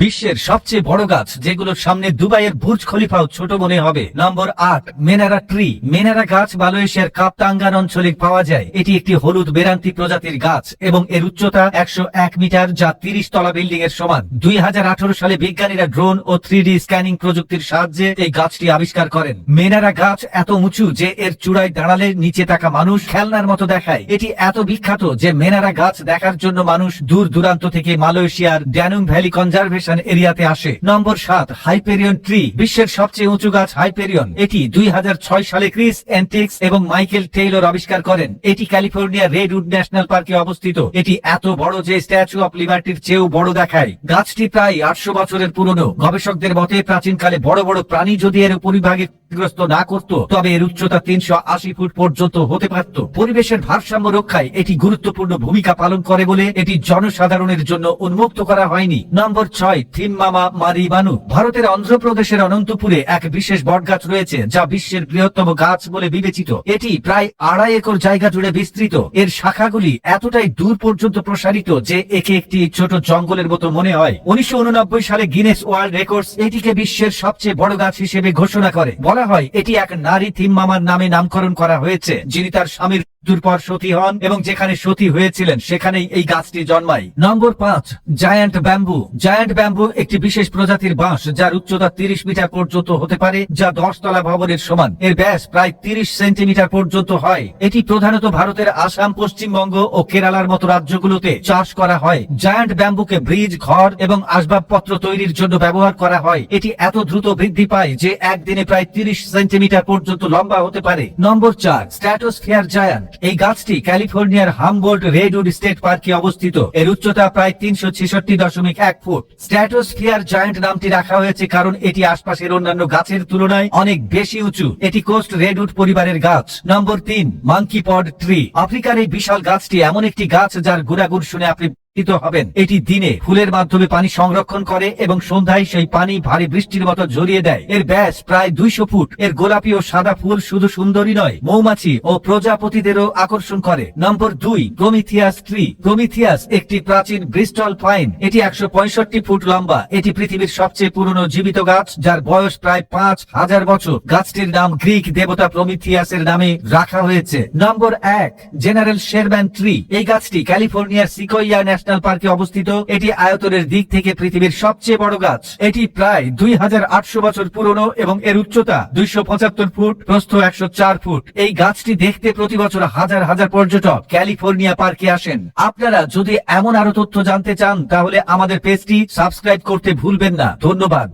বিশ্বের সবচেয়ে বড় গাছ, যেগুলোর সামনে দুবাইয়ের বুর্জ খলিফাও ছোট মনে হবে। নম্বর আট, মেনারা ট্রি। মেনারা গাছ মালয়েশিয়ার কাপতাঙ্গান অঞ্চলে পাওয়া যায়। এটি একটি হলুদ বেরান্তি প্রজাতির গাছ এবং এর উচ্চতা একশো এক মিটার যা তিরিশ তলা বিল্ডিং এর সমান। দুই হাজার আঠারো সালে বিজ্ঞানীরা ড্রোন ও থ্রি স্ক্যানিং প্রযুক্তির সাহায্যে এই গাছটি আবিষ্কার করেন। মেনারা গাছ এত উঁচু যে এর চূড়ায় দাঁড়ালে নিচে থাকা মানুষ খেলনার মতো দেখায়। এটি এত বিখ্যাত যে মেনারা গাছ দেখার জন্য মানুষ দূর দূরান্ত থেকে মালয়েশিয়ার ড্যানুং ভ্যালি কনজারভেশন এরিয়াতে আসে। নম্বর সাত, হাইপেরিয়ন ট্রি, বিশ্বের সবচেয়ে উঁচু গাছ হাইপেরিয়ন। এটি দুই সালে ক্রিস অ্যান্টিক্স এবং মাইকেল টেইলর আবিষ্কার করেন। এটি ক্যালিফোর্নিয়া রেডউড ন্যাশনাল পার্কে অবস্থিত। এটি এত বড় যে স্ট্যাচু অফ লিবার্টির চেয়েও বড় দেখায়। গাছটি প্রায় আটশো বছরের পুরনো। গবেষকদের মতে, প্রাচীনকালে বড় বড় প্রাণী যদি এর উপরিভাগে গ্রস্ত না করত, তবে এর উচ্চতা তিনশো আশি ফুট পর্যন্ত হতে পারত। পরিবেশের ভারসাম্য রক্ষায় এটি গুরুত্বপূর্ণ ভূমিকা পালন করে বলে এটি জনসাধারণের জন্য উন্মুক্ত করা হয়নি। নম্বর ছয় থিমমামা মারিবানু ভারতের অন্ধ্রপ্রদেশের অনন্তপুরে এক বিশেষ বটগাছ রয়েছে, যা বিশ্বের বৃহত্তম গাছ বলে বিবেচিত। এটি প্রায় আড়াই একর জায়গা জুড়ে বিস্তৃত। এর শাখাগুলি এতটাই দূর পর্যন্ত প্রসারিত যে একে একটি ছোট জঙ্গলের মতো মনে হয়। উনিশশো উননব্বই সালে গিনেস ওয়ার্ল্ড রেকর্ডস এটিকে বিশ্বের সবচেয়ে বড় গাছ হিসেবে ঘোষণা করে। বলা হয়, এটি এক নারী থিম মামার নামে নামকরণ করা হয়েছে, যিনি তার স্বামীর মৃত্যুর পর সতী হন এবং যেখানে সতী হয়েছিলেন, সেখানেই এই গাছটি জন্মায়। নম্বর পাঁচ জায়ান্ট ব্যাম্বু জায়ান্ট ব্যাম্বু একটি বিশেষ প্রজাতির বাঁশ, যার উচ্চতা তিরিশ মিটার পর্যন্ত হতে পারে, যা দশ তলা ভবনের সমান। এর ব্যাস প্রায় তিরিশ সেন্টিমিটার পর্যন্ত হয়। এটি প্রধানত ভারতের আসাম, পশ্চিমবঙ্গ ও কেরালার মতো রাজ্যগুলোতে চাষ করা হয়। জায়ান্ট ব্যাম্বুকে ব্রিজ, ঘর এবং আসবাবপত্র তৈরির জন্য ব্যবহার করা হয়। এটি এত দ্রুত বৃদ্ধি পায় যে একদিনে প্রায় তিরিশ সেন্টিমিটার পর্যন্ত লম্বা হতে পারে। নম্বর চার স্ট্র্যাটোস্ফিয়ার জায়ান্ট এই গাছটি ক্যালিফোর্নিয়ার হামবোল্ট রেডউড স্টেট পার্কে অবস্থিত। এর উচ্চতা প্রায় তিনশো ছেষট্টি দশমিক এক ফুট। স্ট্র্যাটোস্ফিয়ার জায়ান্ট নামটি রাখা হয়েছে কারণ এটি আশপাশের অন্যান্য গাছের তুলনায় অনেক বেশি উঁচু। এটি কোস্ট রেডউড পরিবারের গাছ। নম্বর তিন, মাঙ্কি পড ট্রি। আফ্রিকার এই বিশাল গাছটি এমন একটি গাছ যার গুড়াগুড় শুনে আপনি হবেন। এটি দিনে ফুলের মাধ্যমে পানি সংরক্ষণ করে এবং সন্ধ্যায় সেই পানি ভারী বৃষ্টির মতো ঝরিয়ে দেয়। এর ব্যাস প্রায় দুইশো ফুট। এর গোলাপি ও সাদা ফুল শুধু সুন্দরী নয়, মৌমাছি ও প্রজাপতিদেরও আকর্ষণ করে। নম্বর দুই, প্রমিথিয়াস ট্রি। প্রমিথিয়াস একটি প্রাচীন ব্রিস্টল পাইন। এটি একশো পঁয়ষট্টি ফুট লম্বা। এটি পৃথিবীর সবচেয়ে পুরনো জীবিত গাছ, যার বয়স প্রায় পাঁচ হাজার বছর। গাছটির নাম গ্রিক দেবতা প্রমিথিয়াসের নামে রাখা হয়েছে। নম্বর এক, জেনারেল শেরম্যান ট্রি। এই গাছটি ক্যালিফোর্নিয়ার সিকোইয়া ন্যাশনাল পার্কে অবস্থিত, এটি আয়তনের দিক থেকে পৃথিবীর সবচেয়ে বড় গাছ। এটি প্রায় দুই হাজার আটশো বছর পুরনো এবং এর উচ্চতা দুইশো পঁচাত্তর ফুট, প্রস্থ একশো চার ফুট। এই গাছটি দেখতে প্রতি বছর হাজার হাজার পর্যটক ক্যালিফোর্নিয়া পার্কে আসেন। আপনারা যদি এমন আরও তথ্য জানতে চান, তাহলে আমাদের পেজটি সাবস্ক্রাইব করতে ভুলবেন না। ধন্যবাদ।